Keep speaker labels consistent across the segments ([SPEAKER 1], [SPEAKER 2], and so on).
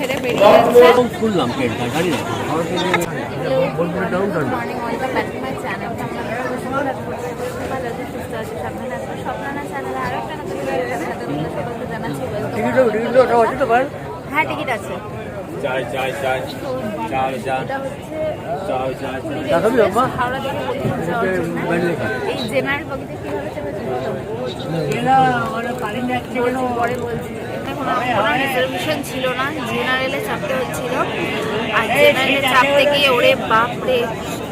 [SPEAKER 1] ছেড়ে বেরিয়ে যাচ্ছে।
[SPEAKER 2] এখন খুললাম ট্রেনটা গাড়ি বোলপুরে down town
[SPEAKER 1] morning welcome back to my channel হ্যাঁ টিকিট আছে।
[SPEAKER 2] চাই চাই চাই চাই চাই চাই চাই দেখাবি বাবা
[SPEAKER 1] হাওড়া থেকে এই জেনারেল বগিতে কীভাবে চেপেছে বলতো পরে বলছি। কোনো কোনো রিজার্ভেশন ছিল না। জেনারেলে চাপতে হচ্ছিল। আর জেনারেলে চাপতে গিয়ে ওরে বাপরে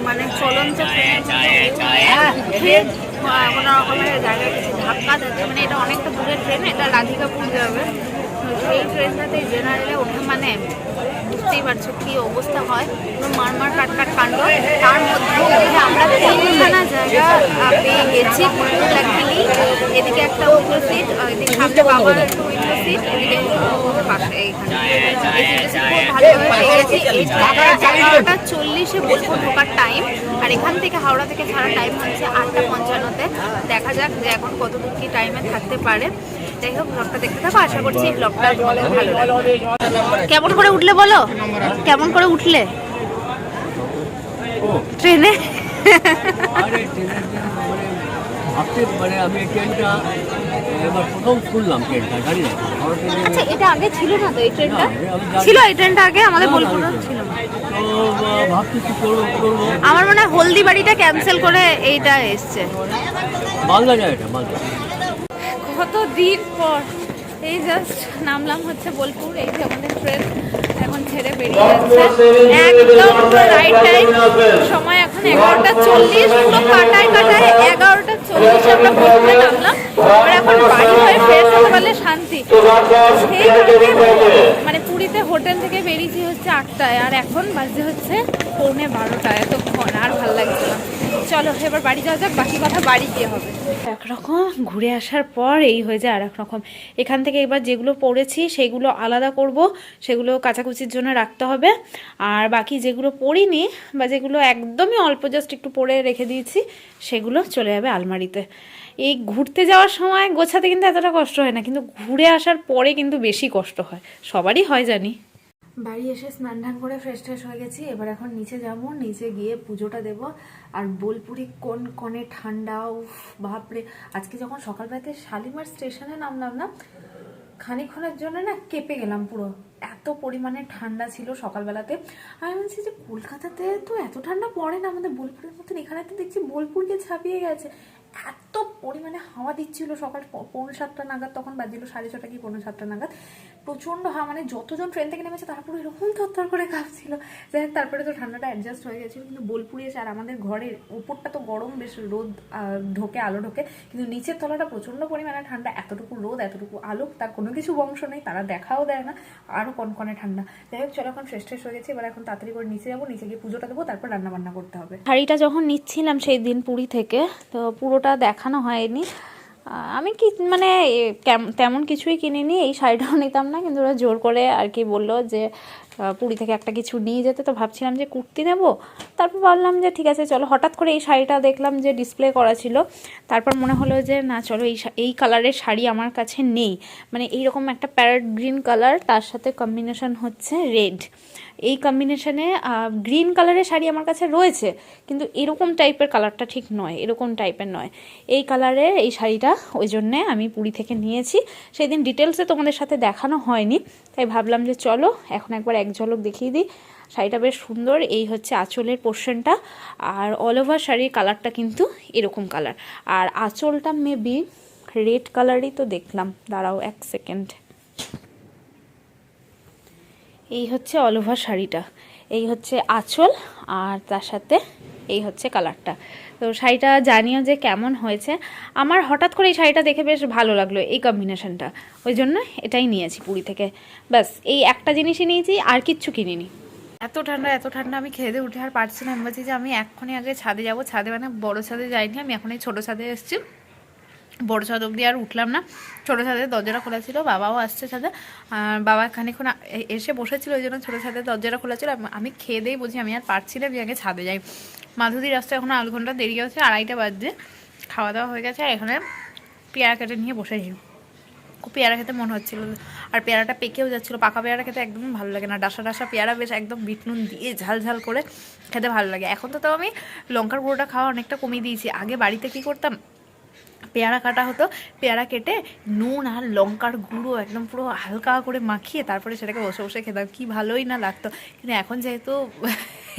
[SPEAKER 1] মানে চলন্ত ট্রেন কোনো রকমের জায়গায় কিছু ধাক্কা যাচ্ছে মানে এটা অনেকটা দূরের ট্রেন এটা রাধিকাপুর যাবে সেই ট্রেনটাতে জেনারেলে ওঠে মানে বুঝতেই পারছ কি অবস্থা হয়। মারমার কাট কাট কাণ্ড। তার মধ্যে আমরা তিনখানা জায়গা পেয়ে গেছি লাকিলি এদিকে একটা উইন্ডো সিট এদিকে সামনে বাবার উইন্ডো সিট এদিকে পাশে এইখানে। চল্লিশে বোলপুর ঢোকার টাইম আর এখান থেকে হাওড়া থেকে ছাড়া টাইম হচ্ছে আটটা পঞ্চান্নতে। দেখা যাক যে এখন কতদূর কি টাইমে থাকতে পারে। যাই হোক ব্লগটা দেখতে থাকো আশা করছি এই ব্লগটা ভালো কেমন করে উঠলে বলো? কেমন করে উঠলে? ট্রেনে?
[SPEAKER 2] মানে ভাবতে মানে আমি ট্রেনটা এবার প্রথম খুললাম ট্রেনটা গাড়ি রাখো আমার
[SPEAKER 1] আচ্ছা এটা আগে ছিল না তো এই ট্রেনটা। ছিল এই ট্রেনটা আগে আমাদের বোলপুরে ছিল। আমার মনে হয় হলদিবাড়িটা ক্যান্সেল করে এইটা এসছে।
[SPEAKER 2] মালদা যায় এটা মালদা।
[SPEAKER 1] কত দিন পর? এই জাস্ট নামলাম হচ্ছে বোলপুর এই যে আমাদের ট্রেন এখন ছেড়ে বেরিয়ে যাচ্ছে। একদম রাইট টাইম সময় এখন এগারোটা চল্লিশ পুরো কাটায় কাটায় এগারোটা চল্লিশে আমরা বোলপুরে নামলাম। এবার এখন বাড়ি হয়ে ফ্রেশ হতে পারলে শান্তি। সেই কারণে মানে পুরীতে হোটেল থেকে বেরিয়েছি হচ্ছে আটটায় আর এখন বাজে হচ্ছে পৌনে বারোটায় এতক্ষণ আর ভালো লাগছে না। চলো, এবার বাড়ি যাওয়া যাক, বাকি কথা বাড়ি গিয়ে হবে। একরকম ঘুরে আসার পর এই হয়ে যায় আর রকম। এখান থেকে এবার যেগুলো পড়েছি সেগুলো আলাদা করব, সেগুলো কাচাকুচির জন্য রাখতে হবে। আর বাকি যেগুলো পড়িনি বা যেগুলো একদমই অল্প জাস্ট একটু পরে রেখে দিয়েছি, সেগুলো চলে যাবে আলমারিতে। এই ঘুরতে যাওয়ার সময় গোছাতে কিন্তু এতটা কষ্ট হয় না, কিন্তু ঘুরে আসার পরে কিন্তু বেশি কষ্ট হয়। সবারই হয় জানি। বাড়ি এসে স্নান টান করে ফ্রেশ ট্রেশ হয়ে গেছি, এবার এখন নিচে যাব, নিচে গিয়ে পুজোটা দেব। আর বোলপুরি কোন কনে ঠান্ডা, উফ, বাপরে। আজকে যখন সকালবেলাতে শালিমার স্টেশনে নামলাম না খানিক্ষণের জন্য না কেঁপে গেলাম পুরো। এত পরিমাণে ঠান্ডা ছিল সকালবেলাতে। আমি বলছি যে, কলকাতাতে তো এত ঠান্ডা পড়ে না, আমাদের বোলপুরের মতন। এখানে তো দেখছি বোলপুরকে ছাপিয়ে গেছে। এত পরিমাণে হাওয়া দিচ্ছিল সকাল পৌনে সাতটা নাগাদ, তখন বাজছিল সাড়ে ছটা কি, পৌনে সাতটা নাগাদ। প্রচণ্ড হাওয়া মানে যতজন ট্রেন থেকে নেমেছে তারপরে এরকম থরথর করে কাঁপছিল। যাই হোক, তারপরে তো ঠান্ডাটা অ্যাডজাস্ট হয়ে গেছিল, কিন্তু বোলপুরে এসে আর আমাদের ঘরের ওপরটা তো গরম বেশ রোদ ঢোকে, আলো ঢোকে, কিন্তু নিচের তলাটা প্রচণ্ড পরিমাণে ঠান্ডা, এতটুকু রোদ, এতটুকু আলো, তার কোনো কিছু বংশ নেই, তারা দেখাও দেয় না আরও কনকনে ঠান্ডা। যাই হোক, চলো এখন ফ্রেশ ট্রেশ হয়ে গেছে, এবার এখন তাড়াতাড়ি করে নিচে যাব, নিচে গিয়ে পুজোটা দেবো, তারপর রান্না বান্না করতে হবে। শাড়িটা যখন নিচ্ছিলাম সেই দিন পুরী থেকে, তো পুরোটা দেখানো হয়নি। আমি কি মানে তেমন কিছুই কিনিনি, এই শাড়িটাও নিতাম না, কিন্তু ওরা জোর করে আর কি বলল যে পুরী থেকে একটা কিছু নিয়ে যেতে, তো ভাবছিলাম যে কুর্তি নেব। তারপর ভাবলাম যে ঠিক আছে, চলো, হঠাৎ করে এই শাড়িটা দেখলাম যে ডিসপ্লে করা ছিল। তারপর মনে হলো যে, না, চলো, এই এই কালারের শাড়ি আমার কাছে নেই। মানে এইরকম একটা প্যারেট গ্রিন কালার তার সাথে কম্বিনেশন হচ্ছে রেড এই কম্বিনেশনে গ্রিন কালারের শাড়ি আমার কাছে রয়েছে, কিন্তু এরকম টাইপের কালারটা ঠিক নয়, এরকম টাইপের নয়। এই কালারের এই শাড়িটা ওই জন্যে আমি পুরী থেকে নিয়েছি। সেদিন ডিটেলসে তোমাদের সাথে দেখানো হয়নি, তাই ভাবলাম যে চলো, এখন একবার এক ঝলক দেখিয়ে দিই। শাড়িটা বেশ সুন্দর, এই হচ্ছে আঁচলের পোর্শনটা আর অল ওভার শাড়ির কালারটা কিন্তু এরকম কালার আর আঁচলটা মেবি রেড কালারই তো দেখলাম, দাঁড়াও এক সেকেন্ড এই হচ্ছে অলওভার শাড়িটা। এই হচ্ছে আঁচল আর তার সাথে এই হচ্ছে কালারটা। তো শাড়িটা জানিও যে কেমন হয়েছে। আমার হঠাৎ করে এই শাড়িটা দেখে বেশ ভালো লাগল এই কম্বিনেশনটা ওই জন্য এটাই নিয়েছি পুরী থেকে। ব্যাস, এই একটা জিনিসই নিয়েছি, আর কিচ্ছু কিনিনি। এত ঠান্ডা এত ঠান্ডা, আমি খেয়ে উঠে আর পারছি না। আমি বলছি যে আমি এক্ষুনি আগে ছাদে যাব। ছাদে মানে বড় ছাদে যাইনি, আমি এখন এই ছোটো ছাদে এসেছি। বড় ছাদ অব্দি আর উঠলাম না। ছোটো ছাদের দরজাটা খোলা ছিল, বাবাও আসছে ছাদে। আর বাবা খানিক্ষণ এসে বসেছিল ওই জন্য ছোটো ছাদের দরজাটা খোলা ছিল। আমি খেয়ে দিয়েই বুঝি আমি আর পারছি না আগে ছাদে যাই। মাধুরী রাস্তায় এখন আধ ঘণ্টা দেরি হচ্ছে, আড়াইটা বাজছে। খাওয়া দাওয়া হয়ে গেছে আর এখানে পেয়ারা কেটে নিয়ে বসেছি খুব পেয়ারা খেতে মনে হচ্ছিল। আর পেয়ারাটা পেকেও যাচ্ছিল, পাকা পেয়ারা খেতে একদম ভালো লাগে না। ডাসা ডাসা পেয়ারা বেশ একদম বিট নুন দিয়ে ঝাল ঝাল করে খেতে ভালো লাগে। এখন তো তাও আমি লঙ্কার গুঁড়োটা খাওয়া অনেকটা কমিয়ে দিয়েছি। আগে বাড়িতে কি করতাম? পেয়ারা কাটা হতো। পেয়ারা কেটে নুন আর লঙ্কার গুঁড়ো একদম পুরো হালকা করে মাখিয়ে তারপরে সেটাকে বসে বসে খেতাম। কি ভালোই না লাগতো। কিন্তু এখন যেহেতু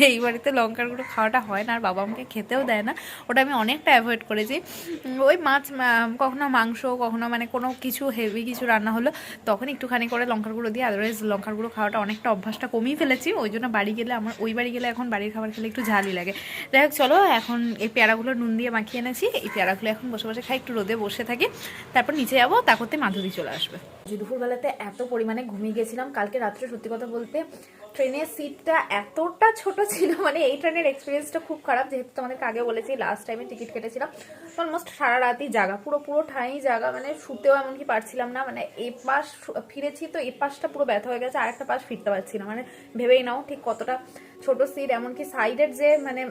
[SPEAKER 1] এই বাড়িতে লঙ্কার গুঁড়ো খাওয়াটা হয় না, আর বাবা আমাকে খেতেও দেয় না। ওটা আমি অনেকটা অ্যাভয়েড করেছি। ওই মাছ কখনো মাংস, কখনো মানে কোনো কিছু হেভি কিছু রান্না হলো, তখন একটুখানি করে লঙ্কার গুঁড়ো দিয়ে আদারওয়াইজ লঙ্কার গুঁড়ো খাওয়াটা অনেকটা অভ্যাসটা কমিয়ে ফেলেছি। ওই জন্য বাড়ি গেলে আমার, ওই বাড়ি গেলে এখন বাড়ির খাবার খেলে একটু ঝালই লাগে। যাই হোক, চলো এখন এই পেয়ারাগুলো নুন দিয়ে মাখিয়ে এনেছি। এই পেয়ারাগুলো এখন বসে বসে খাই, একটু রোদে বসে থাকি। তারপর নিচে যাব তা করতে মাধুরী চলে আসবে। দুপুরবেলাতে এত পরিমাণে ঘুমিয়ে গেছিলাম, কালকে রাত্রে সত্যি কথা বলতে ট্রেনের সিটটা এতটা ছোট ছিল মানে এই ট্রেনের এক্সপিরিয়েন্সটা খুব খারাপ, যেহেতু তোমাদেরকে আগে বলেছি লাস্ট টাইমে টিকিট কেটেছিলাম। অলমোস্ট সারা রাতই জাগা, পুরো পুরো ঠাঁই জাগা মানে শুতেও এমনকি পারছিলাম না মানে এই পাশ ফিরেছি তো এই পাশটা পুরো ব্যথা হয়ে গেছে আর একটা পাশ ফিরতে পারছি না মানে ভেবেই নাও ঠিক কতটা ছোট সিট এমনকি সাইডের যে মানে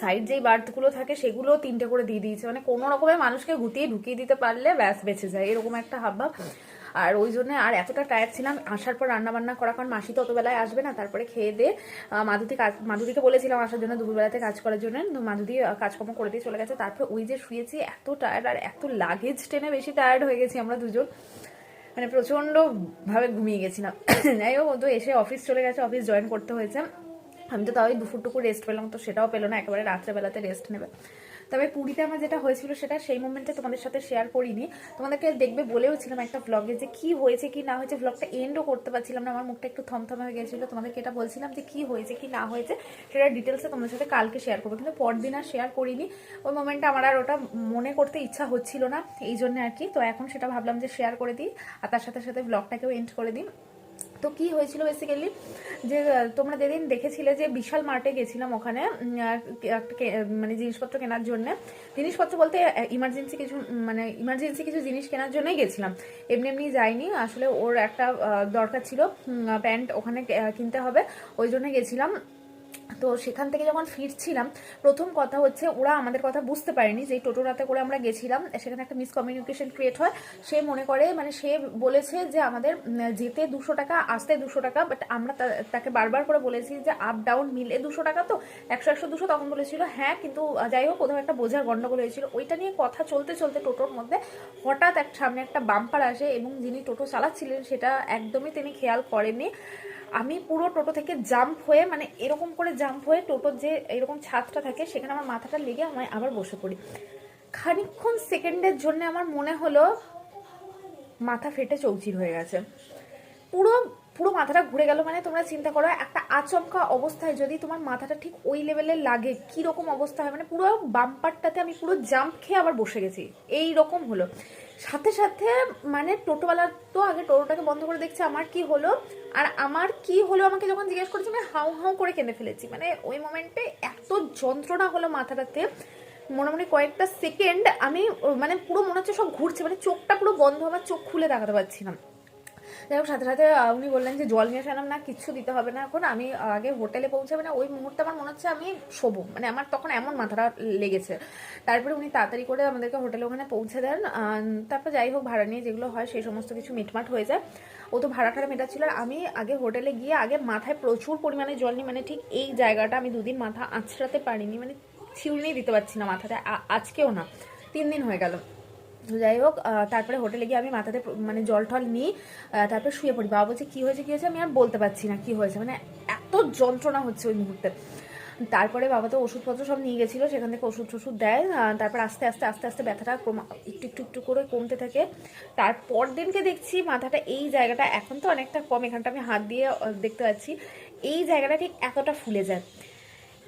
[SPEAKER 1] সাইড যেই বার্থগুলো থাকে সেগুলো তিনটে করে দিয়ে দিয়েছে। মানে কোনো রকমে মানুষকে গুটিয়ে ঢুকিয়ে দিতে পারলে ব্যাস বেঁচে যায়, এরকম একটা হাবভাব। আর ওই জন্য আর এতটা টায়ার্ড ছিলাম, আসার পর রান্না বান্না করা, কারণ মাসি তো অত বেলায় আসবে না, তারপরে খেয়ে দিয়ে মাধুতি কাজ, মাধুরীকে বলেছিলাম আসার জন্য দুপুরবেলাতে কাজ করার জন্য, তো মাধুরী কাজকর্ম করে দিয়ে চলে গেছে। তারপর ওই যে শুয়েছি, এত টায়ার্ড আর এত লাগেজ টেনে বেশি টায়ার্ড হয়ে গেছি আমরা দুজন। মানে প্রচণ্ড ভাবে ঘুমিয়ে গেছিলাম। যাই হোক তো এসে অফিস চলে গেছে অফিস জয়েন করতে হয়েছে। আমি তো তাও দুপুরটুকু রেস্ট পেলাম, তো সেটাও পেল না, একেবারে রাত্রেবেলাতে রেস্ট নেবে। তবে পুরীতে আমার যেটা হয়েছিল সেটা সেই মোমেন্টে তোমাদের সাথে শেয়ার করিনি। তোমাদেরকে দেখবে বলেও ছিলাম একটা ব্লগে যে কি হয়েছে, কি না হয়েছে ব্লগটা এন্ডও করতে পারছিলাম না, আমার মুখটা একটু থমথমে হয়ে গেছিল। তোমাদেরকে এটা বলছিলাম যে কি হয়েছে, কি না হয়েছে, সেটা ডিটেলসে তোমাদের সাথে কালকে শেয়ার করব। কিন্তু পরদিন আর শেয়ার করিনি। ওই মোমেন্টটা আমার আর ওটা মনে করতে ইচ্ছা হচ্ছিল না, এই জন্য আর কি। তো এখন সেটা ভাবলাম যে শেয়ার করে দিই, আর তার সাথে সাথে ব্লগটাকেও এন্ড করে দিই। তো কি হয়েছিল বেসিক্যালি যে তোমরা যেদিন দেখেছিলে যে বিশাল মার্টে গেছিলাম ওখানে মানে জিনিসপত্র কেনার জন্য, জিনিসপত্র বলতে ইমার্জেন্সি কিছু মানে ইমার্জেন্সি কিছু জিনিস কেনার জন্যই গেছিলাম। এমনি এমনি যাইনি, আসলে ওর একটা দরকার ছিল প্যান্ট ওখানে কিনতে হবে, ওই জন্য গেছিলাম। তো সেখান থেকে যখন ফিরছিলাম, প্রথম কথা হচ্ছে ওরা আমাদের কথা বুঝতে পারেনি যে এই টোটোরাতে করে আমরা গেছিলাম। সেখানে একটা মিসকমিউনিকেশন ক্রিয়েট হয়। সে মনে করে মানে সে বলেছে যে আমাদের যেতে দুশো টাকা, আসতে দুশো টাকা বাট আমরা তাকে বারবার করে বলেছি যে আপ ডাউন মিলে দুশো টাকা তো, একশো একশো, দুশো, তখন বলেছিল হ্যাঁ কিন্তু যাই হোক, কোথাও একটা বোঝার গণ্ডগোল হয়েছিল। ওইটা নিয়ে কথা চলতে চলতে টোটোর মধ্যে হঠাৎ এক সামনে একটা বাম্পার আসে এবং যিনি টোটো চালাচ্ছিলেন, সেটা একদমই তিনি খেয়াল করেননি। আমি পুরো টোটো থেকে জাম্প হয়ে মানে এরকম করে জাম্প হয়ে টোটোর যে এরকম ছাদটা থাকে, সেখানে আমার মাথাটা লেগে আমায় আবার বসে পড়ি। খানিক্ষণ সেকেন্ডের জন্য আমার মনে হলো, মাথা ফেটে চৌচির হয়ে গেছে। পুরো পুরো মাথাটা ঘুরে গেল মানে তোমরা চিন্তা করো, একটা আচমকা অবস্থায় যদি তোমার মাথাটা ঠিক ওই লেভেলে লাগে কি রকম অবস্থা হয়? মানে পুরো বাম্পারটাতে আমি পুরো জাম্প খেয়ে আবার বসে গেছি। এই রকম হলো। সাথে সাথে মানে টোটোওয়ালা তো আগে টোটোটাকে বন্ধ করে দেখছে, আমার কি হলো? আর আমার কি হলো আমাকে যখন জিজ্ঞেস করেছে, আমি হাউ হাউ করে কেঁদে ফেলেছি। মানে ওই মোমেন্টে এত যন্ত্রণা হলো মাথাটাতে। মোটামুটি কয়েকটা সেকেন্ড আমি মানে পুরো মনে হচ্ছে সব ঘুরছে মানে চোখটা পুরো বন্ধ, আমার চোখ খুলে দেখাতে পারছি না। যাই হোক, সাথে সাথে উনি বললেন যে, জল নিয়ে আসলাম না কিচ্ছু দিতে হবে না এখন, আমি আগে হোটেলে পৌঁছাবে না, ওই মুহূর্তে আমার মনে হচ্ছে আমি শোবো। মানে আমার তখন এমন মাথাটা লেগেছে। তারপরে উনি তাড়াতাড়ি করে আমাদেরকে হোটেলে ওখানে পৌঁছে দেন। তারপর যাই হোক, ভাড়া নিয়ে যেগুলো হয়, সেই সমস্ত কিছু মিটমাট হয়ে যায়। ও তো ভাড়া টাড়া মেটাচ্ছিল। আর আমি আগে হোটেলে গিয়ে, আগে মাথায় প্রচুর পরিমাণে জল নিই মানে ঠিক এই জায়গাটা আমি দুদিন মাথা আঁচড়াতে পারিনি মানে ছিউড়েই দিতে পারছি না মাথাটা আজকেও না। তিন দিন হয়ে গেল। যাই হোক তারপরে হোটেলে গিয়ে আমি মাথাতে মানে জল টল নিই তারপরে শুয়ে পড়ি। বাবা বলছে, কী হয়েছে কী হয়েছে? আমি আর বলতে পারছি না, কী হয়েছে? মানে এত যন্ত্রণা হচ্ছে ওই মুহূর্তে। তারপরে বাবা তো ওষুধপত্র সব নিয়ে গেছিল, সেখান থেকে ওষুধ টষুধ দেয় তারপর আস্তে আস্তে আস্তে আস্তে ব্যথাটা একটু একটু একটু করে কমতে থাকে। তারপর দিনকে দেখছি মাথাটা এই জায়গাটা এখন তো অনেকটা কম, এখানটা আমি হাত দিয়ে দেখতে পাচ্ছি। এই জায়গাটা ঠিক এতটা ফুলে যায়।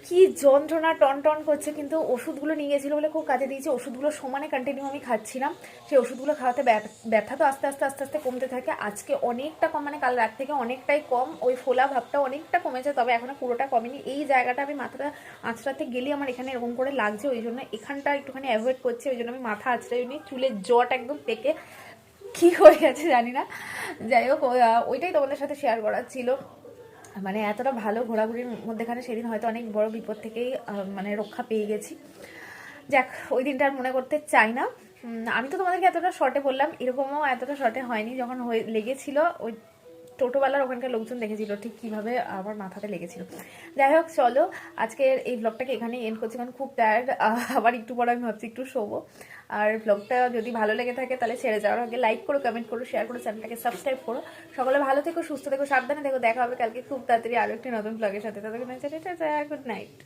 [SPEAKER 1] কি যন্ত্রণা টন টন করছে, কিন্তু ওষুধগুলো নিয়ে গেছিল বলে খুব কাজে দিয়েছে। ওষুধগুলো সমানে কন্টিনিউ আমি খাচ্ছিলাম। সেই ওষুধগুলো খাওয়াতে ব্যথ- তো আস্তে আস্তে আস্তে আস্তে কমতে থাকে। আজকে অনেকটা কম মানে কাল রাত থেকে অনেকটাই কম। ওই ফোলা ভাবটা অনেকটা কমেছে, তবে এখনও পুরোটা কমেনি। এই জায়গাটা আমি মাথাটা আঁচড়াতে গেলেই আমার এখানে এরকম করে লাগছে, ওই জন্য এখানটা একটুখানি অ্যাভয়েড করছি, ওই জন্য আমি মাথা আঁচড়াই নি। চুলের জট একদম পেকে কী হয়ে গেছে জানি না। যাই হোক ওইটাই তোমাদের সাথে শেয়ার করার ছিল। মানে এতটা ভালো ঘোরাঘুরির মধ্যেখানে সেদিন হয়তো অনেক বড় বিপদ থেকেই মানে রক্ষা পেয়ে গেছি। যাক, ওই দিনটা আর মনে করতে চাই না। আমি তো তোমাদেরকে এতটা শর্টে বললাম, এরকমও এতটা শর্টে হয়নি। যখন হয়ে, লেগেছিল, ওই টোটোওয়ালার ওখানকার লোকজন দেখেছিল, ঠিক কীভাবে আমার মাথাতে লেগেছিল। যাই হোক, চলো, আজকের এই ব্লগটাকে এখানেই এন্ড করছি, কারণ খুব টায়ার্ড আবার একটু পর আমি ভাবছি একটু শোবো। আর ব্লগটা যদি ভালো লেগে থাকে, তাহলে ছেড়ে যাওয়ার আগে লাইক করো কমেন্ট করো শেয়ার করো চ্যানেলটাকে সাবস্ক্রাইব করো। সকলে ভালো থেকো, সুস্থ থেকো, সাবধানে থেকো, দেখা হবে কালকে খুব তাড়াতাড়ি আরও একটি নতুন ব্লগের সাথে। তাদের গুড নাইট